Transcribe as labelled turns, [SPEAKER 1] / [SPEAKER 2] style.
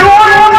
[SPEAKER 1] তোর